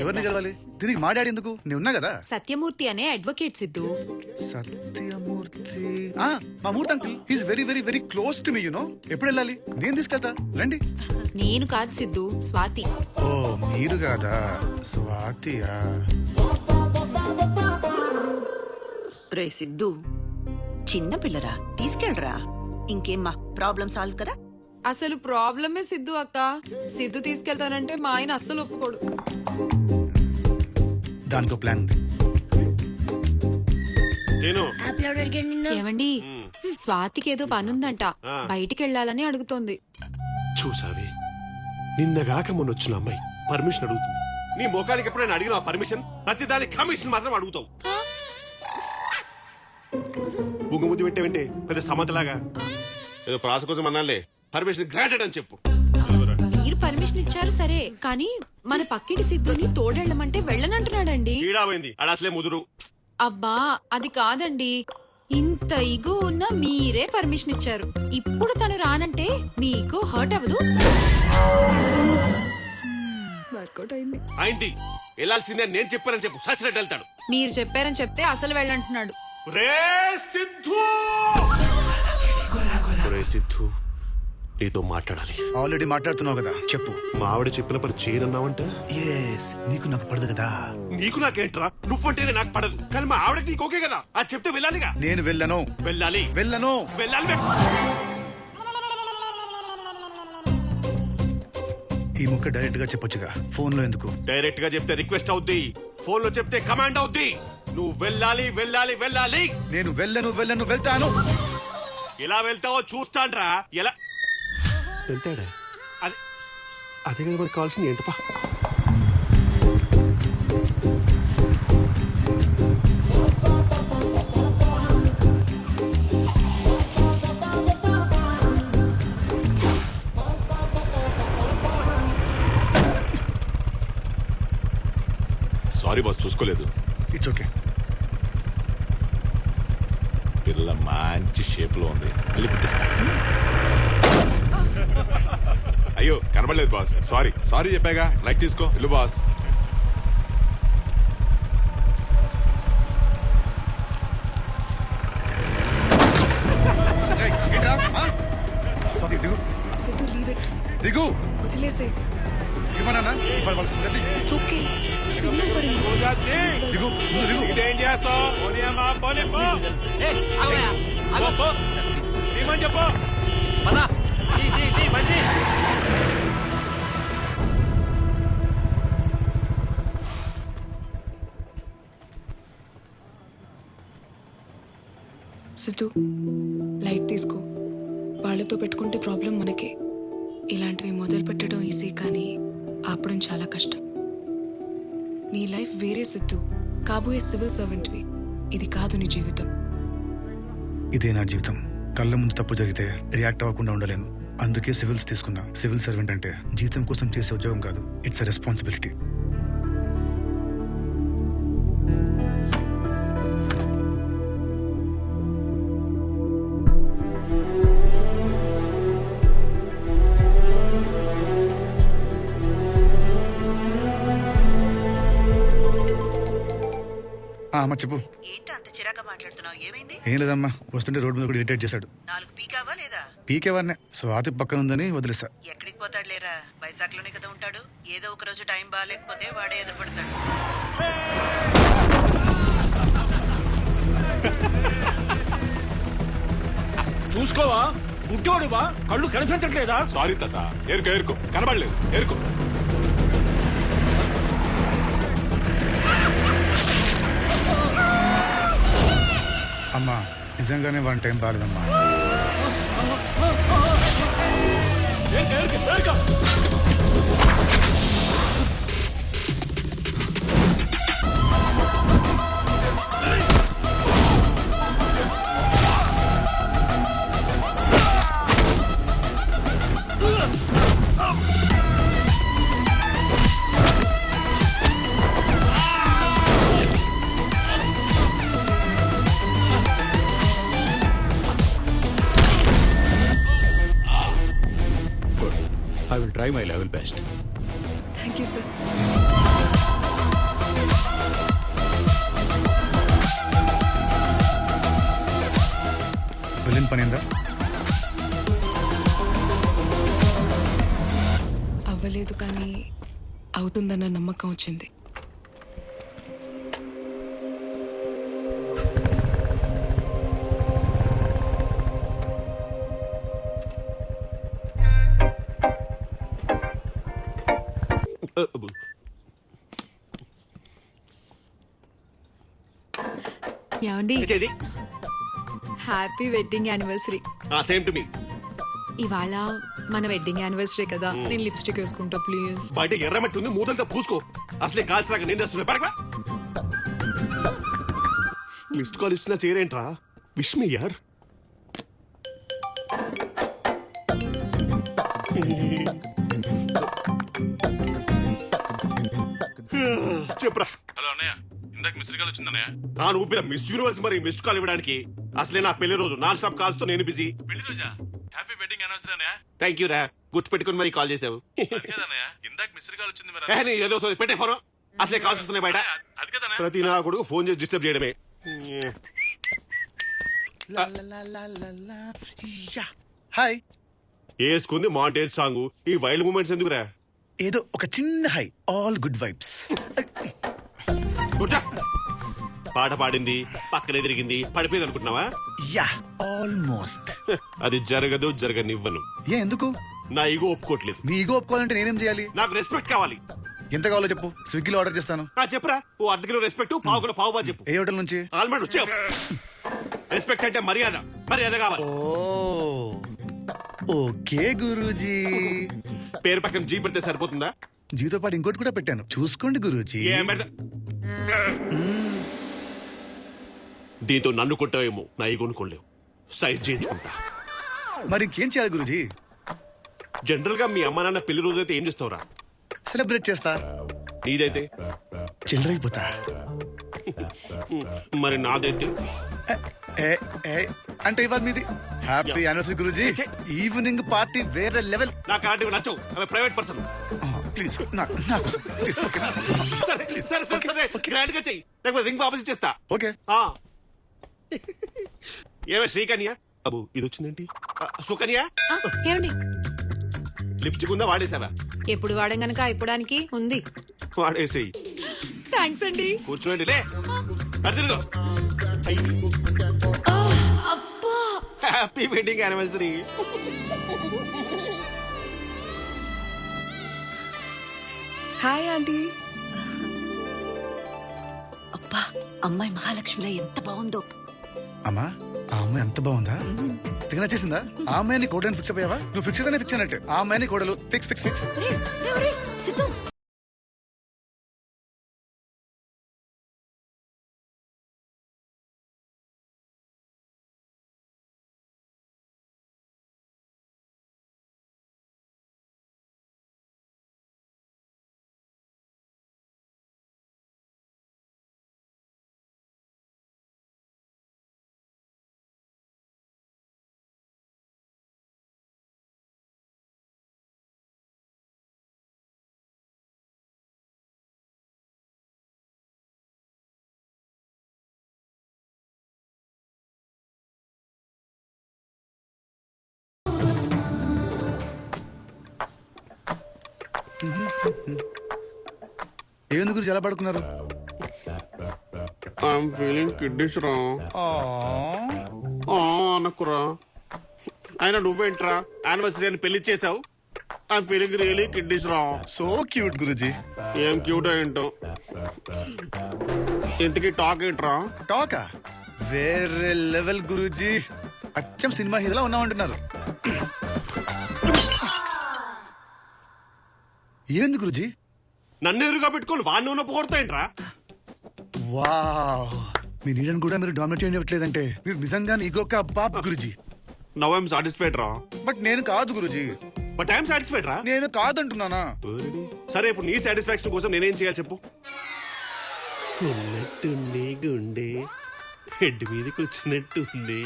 ఎవరిని గెలవాలి? తిరిగి మాట్లాడి ఎందుకు? నేను ఉన్నా కదా? సత్యమూర్తి అనే అడ్వకేట్ సిద్ధు. సత్యమూర్తి. ఆ, మా Murthy uncle. Is very very very close to me you know ఎప్పుడు వెళ్ళాలి? నేను తీసుకెళ్తా. రండి. నేను కాదు సిద్ధు స్వాతి. ఓ మీరు కాదా? స్వాతియా? రే సిద్ధు చిన్న పిల్లరా తీసుకెళ్ళరా. ఇంకేమ్మా ప్రాబ్లం సాల్వ్ కదా? అసలు ప్రాబ్లమే సిద్ధు అక్క. సిద్ధు తీసుకెళ్తానంటే మా ఆయన అస్సలు ఒప్పుకోడు. దానికో ప్లాన్ ఉంది. నేను ఏమండి? స్వాతికి ఏదో పనుందంట. బయటికి వెళ్ళాలని అడుగుతోంది. చూసావి? నిన్నగాక మొన్న వచ్చిన అమ్మాయి పర్మిషన్ అడుగుతుంది. నీ ముఖానికి ఎప్పుడైనా అడిగిన పర్మిషన్? ప్రతి దానికి కమిషన్ మాత్రం అడుగుతావు. బుగ్గుముద్దు పెట్టేవంటే? పెద్ద సమతలాగా. ఏదో ప్రాస కోసం అన్నాలే పర్మిషన్ గ్రాంటెడ్ అని చెప్పు. మీరు పర్మిషన్ ఇచ్చారు సరే కానీ మన పక్కింటి సిద్ధుని తోడెళ్ళమంటే వెళ్ళనంటున్నాడండి. అడ అసలే ముదురు. అబ్బా అది కాదండి. ఇంత ఇగో ఉన్న మీరే పర్మిషన్ ఇచ్చారు. ఇప్పుడు తను రానంటే మీకు హర్ట్ అవ్వదు. వర్కౌట్ అయింది. అయింది. వెళ్ళాల్సిందే నేను చెప్పానని చెప్పు. సచ్చినట్టు వెళ్తాడు. మీరు చెప్పారని చెప్తే అసలు వెళ్ళంటున్నాడు. రే సిద్ధు! రే సిద్ధు. నీతో మాట్లాడాలి. ఆల్రెడీ మాట్లాడుతున్నావు కదా చెప్పు. మా ఆవిడ చెప్పిన పని చేయనన్నావంట? ఎస్ నీకు నాకు పడదు కదా. నీకు నాకేంట్రా? నువ్వంటేనే నాకు పడదు. కానీ మా ఆవిడకి నీకు ఓకే కదా? అది చెప్తే వెళ్ళాలిగా? నేను వెళ్ళను. వెళ్ళాలి. వెళ్ళను. వెళ్ళాలి. ఈ ముక్క డైరెక్ట్గా చెప్పొచ్చుగా. ఫోన్లో ఎందుకు? డైరెక్ట్గా చెప్తే రిక్వెస్ట్ అవుద్ది. ఫోన్లో చెప్తే కమాండ్ అవుద్ది. నువ్వు వెళ్ళాలి వెళ్ళాలి వెళ్ళాలి. నేను వెళ్ళను వెళ్ళను వెళ్తాను. ఎలా వెళ్తావో చూస్తాన్రా ఎలా? వెళ్తాడా? అదే అదే కదా మనకు కావాల్సింది. ఏంటపా సారీ బాస్ చూసుకోలేదు. ఇట్స్ ఓకే పిల్ల మంచి షేప్లో ఉంది. మళ్ళీ కనబడలేదు బాస్. సారీ సారీ చెప్పాగా. లైట్ తీసుకో. ఇల్లు బాస్. దిగు. సిద్ధు లీవ్ ఇట్ దిగు. వదిలేసే. ఏమన్నా ఇవాళ వాళ్ళ సంగతి. ఇట్స్ ఓకే సిగ్నల్ పడింది. దిగు. ముందు దిగు. ఇదేం చేస్తావు? చెప్పు. సిద్ధు లైట్ తీసుకో. వాళ్ళతో పెట్టుకుంటే ప్రాబ్లం మనకే. ఇలాంటివి మొదలు పెట్టడం ఈజీ కానీ ఆపడం చాలా కష్టం. నీ లైఫ్ వేరే సిద్ధు. కాబోయే సివిల్ సర్వెంట్వి. ఇది కాదు నీ జీవితం. ఇదే నా జీవితం. కళ్ళ ముందు తప్పు జరిగితే రియాక్ట్ అవ్వకుండా ఉండలేను. అందుకే సివిల్స్ తీసుకున్నా. సివిల్ సర్వెంట్ అంటే జీతం కోసం చేసే ఉద్యోగం కాదు. It's responsibility. అమ్మ చెప్పు. ఏంటి అంత చిరాగా మాట్లాడుతున్నావు? ఏమైంది? ఏం లేదమ్మా వస్తుంటే రోడ్డు మీద కూడా ఇరిటేట్ చేశాడు. నాలుగు పీకావా లేదా? పీకేవాడినే స్వాతి పక్కన ఉందని వదిలేసా. ఎక్కడికి పోతాడు లేరా? వైజాగ్లోనే కదా ఉంటాడు. ఏదో ఒక రోజు టైం బాగాలేకపోతే వాడే ఎదురుపడతాడు. చూసుకోవా? గుడ్డోడువా కళ్ళు కనిపించట్లేదా? సారీ తాత. ఏరుకో ఏరుకో. కనబడలేదు. ఏరుకో. అమ్మా నిజంగానే one time బాగాలేదమ్మా I will try my level best thank you sir villain పనిందా అవ్వలేదు కానీ అవుతుందన్న నమ్మకం వచ్చింది. ఏమండి? చేది happy wedding anniversary. Same to me ఇవాళ మన వెడ్డింగ్ యానివర్సరీ కదా. నేను లిప్స్టిక్ వేసుకుంటా ప్లీజ్ బయట ఎర్రమట్టి ఉంది మూతలతో పూసుకో. అసలే కాల్సినాక నేను చేస్తున్నా పడక. మిస్డ్ కాల్ ఇస్తున్నా చేయరేంట్రా. విష్ మీ యార్ చెప్పరా? హలో అన్నయ్య ఇందాక మిస్టర్ కాల్ వచ్చిందన్నయ్య నా ఊపిన మిస్ యూనివర్స్ మరి మిస్డ్ కాల్ ఇవ్వడానికి అసలే నా పెళ్ళి రోజు నాన్ స్టాప్ కాల్స్తో నేను బిజీ. పెళ్ళి రోజా? హ్యాపీ వెడ్డింగ్ యానివర్సరీ అన్నయ్య. థ్యాంక్ యూ రా. గుర్తు పెట్టుకుని మరి కాల్ చేసావు. ఇందాక మిస్టర్ కాల్ వచ్చింది మరి. ఏ, నీ ఏదో సోది పెట్టే ఫోన్. అసలే కాల్స్ వస్తున్నాయి బయట. అది కదన్నయ్య. ప్రతి నా కొడుకు ఫోన్ చేసి డిస్టర్బ్ చేయడమే. హాయ్. వేసుకుంది మాంటేజ్ సాంగ్. ఈ వైల్డ్ మూమెంట్స్ ఎందుకురా? ఏదో ఒక చిన్న హై ఆల్ గుడ్ వైబ్స్. పాట పాడింది పక్కనే తిరిగింది పడిపోయింది అనుకుంటున్నావా యా ఆల్మోస్ట్ అది జరగదు జరగనివ్వను. ఏ ఎందుకు? నా ఈగో ఒప్పుకోవట్లేదు. నీ ఈగో ఒప్పుకోవాలంటే నేనేం చేయాలి? నాకు రెస్పెక్ట్ కావాలి. ఎంత కావాలో చెప్పు. స్విగ్గీలో ఆర్డర్ చేస్తాను. ఆ చెప్పరా. ఓ అర్ధ కిలో రెస్పెక్ట్ పావు కిలో పావు బా చెప్పు. ఏ హోటల్ నుంచి? ఆల్మండ్ వచ్చావు రెస్పెక్ట్ అంటే మర్యాద. మర్యాద కావాలి. ఓ ఓకే గురూజీ. పేరు పక్కన జీ పెడితే సరిపోతుందా? జీతో పాటు ఇంకోటి కూడా పెట్టాను. చూసుకోండి గురూజీ. ఏం పెడతా? దీంతో నన్ను కొంటావేమో నా ఈగోను కొనలేవు. సైజ్ చేయించుకుంటా. మరి ఇంకేం చేయాలి గురూజీ? జనరల్గా మీ అమ్మ నాన్న పెళ్ళి రోజు అయితే ఏం చేస్తావురా? సెలబ్రేట్ చేస్తా. నీదైతే? చిల్లరైపోతా. మరి నాదైతే? ఏ, ఏ, అంటే ఇవాళ మీది happy anniversary guruji. Evening party వేరే లెవెల్ నాకు అలాంటివి నచ్చవు. అవి ప్రైవేట్ పర్సన్ ప్లీజ్ నా నా కోసం. ప్లీజ్ సరే సరే సరే సరే. గ్రాండ్గా చెయ్యి. లేకపోతే రింగ్ వాపస్ చేస్తా. ఓకే ఆ. ఏమే శ్రీకన్య? అబు ఇది వచ్చిందేంటి? సుకన్య? ఆ, ఏమండి? లిప్స్టిక్ ఉందా వాడేసావా ఎప్పుడు వాడం గనక అయిపోవడానికి ఉంది. వాడేసేయి. థ్యాంక్స్ అండి. కూర్చోండి లే. అబ్బా happy wedding anniversary hi aunty అబ్బా అమ్మాయి మహాలక్ష్మిలో ఎంత బాగుందో. అమ్మా ఆ అమ్మాయి ఎంత బాగుందా? తెగ నచ్చేసిందా ఆ అమ్మాయిని కోడని ఫిక్స్ అయిపోయావా? నువ్వు ఫిక్స్ అయితేనే ఫిక్స్ అయినట్టు. ఆ అమ్మాయిని కోడలు ఫిక్స్ ఫిక్స్ ఫిక్స్ ఏముంది గురించి ఎలా పడుకున్నారు? ఐఎమ్ ఫీలింగ్ కిడ్నీస్ రా. అనకురా. అయినా నువ్వేంట్రా? యానివర్సరీ అని పెళ్ళి చేసావు ఐఎమ్ ఫీలింగ్ రియలీ కిడ్నీస్ రా. So cute guruji. ఏం క్యూట్ ఏంటో? ఇంతకీ టాక్ ఏంట్రా? టాకా? వేరే లెవెల్ గురూజీ. అచ్చం సినిమా హీరోలా ఉన్నామంటున్నారు ఏంది గురుజీ? నన్ను ఎదురుగా పెట్టుకొని వాడిని ఉన్న పోగొడతాయంట్రా వావ్. మీ నీడని కూడా మీరు డామినేట్ చేయట్లేదంటే మీరు నిజంగానే ఇగొక్క బాబ్ గురుజీ. నవ్ ఐఎమ్ సాటిస్ఫైడ్ రా. బట్ నేను కాదు గురుజీ. బట్ ఐఎమ్ సాటిస్ఫైడ్ రా. నేను కాదంటున్నానా? సరే ఇప్పుడు నీ సాటిస్ఫాక్షన్ కోసం నేనేం చేయాలి చెప్పు. ఉన్నట్టుంది గుండె. హెడ్ మీదకి వచ్చినట్టుంది.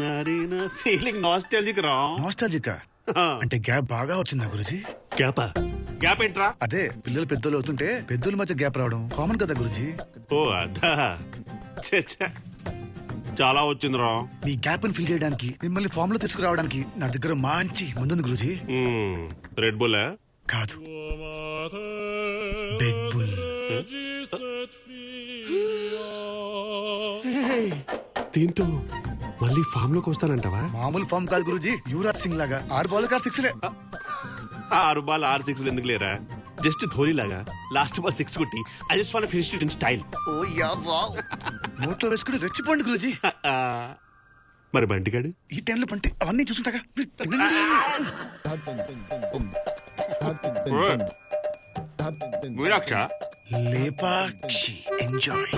మరి నా ఫీలింగ్ నాస్టాలజిక్ రా. నాస్టాలజికా అంటే గ్యాప్ బాగా వచ్చిందా గురుజీ? గ్యాప్? గ్యాప్ ఏంట్రా? అదే పిల్లలు పెద్దలు అవుతుంటే పెద్దల మధ్య గ్యాప్ రావడం కామన్ కదా గురుజీ. ఓ అదా. ఛే, ఛే. చాలా వచ్చింది రా మీ గ్యాప్ని ఫిల్ చేయడానికి మిమ్మల్ని ఫామ్లో తీసుకురావడానికి నా దగ్గర మంచి ముందుంది గురుజీ. రెడ్ బుల్ కాదు. దీంతో మళ్ళీ ఫామ్లోకి వస్తానంటావా? మామూలు ఫామ్ కాదు గురూజీ యువరాజ్ సింగ్ లాగా. ఆరు బాల్ కాదు సిక్స్ ఆరు బాల్ ఆరు సిక్స్ ఎందుకు లేరా? జస్ట్ ధోని లాగా లాస్ట్ బాల్ సిక్స్ కొట్టి I just want finish it in style oh yeah wow. నోట్లో వేసుకుని రెచ్చిపోండి గురూజీ. మరి బంటిగాడు? ఈ టైంలో పంటే అవన్నీ చూసుంటాగా. మీరు తినండి. మీనాక్ష? లేపాక్షి ఎంజాయ్